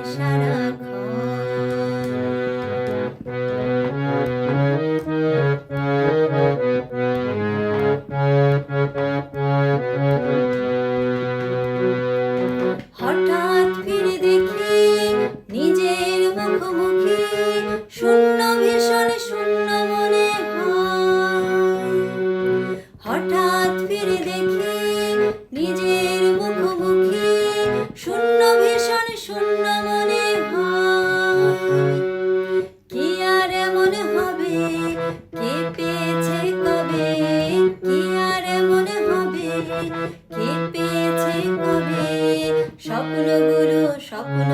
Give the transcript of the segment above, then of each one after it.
eyes. কে পেয়েছে কবে কি আর মনে হবে? কে পেয়েছে কবে স্বপ্নগুলো স্বপ্ন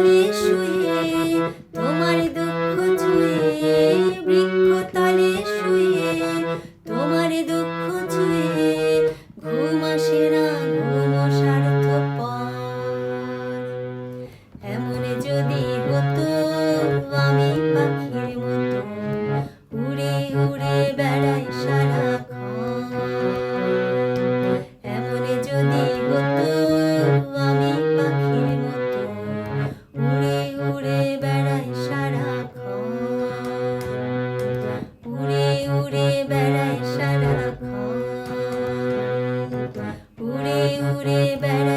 তলে শুয়ে তোমার দুঃখ চুয়ে বৃক্ষ তলে শুয়ে। উড়ে উড়ে বেড়া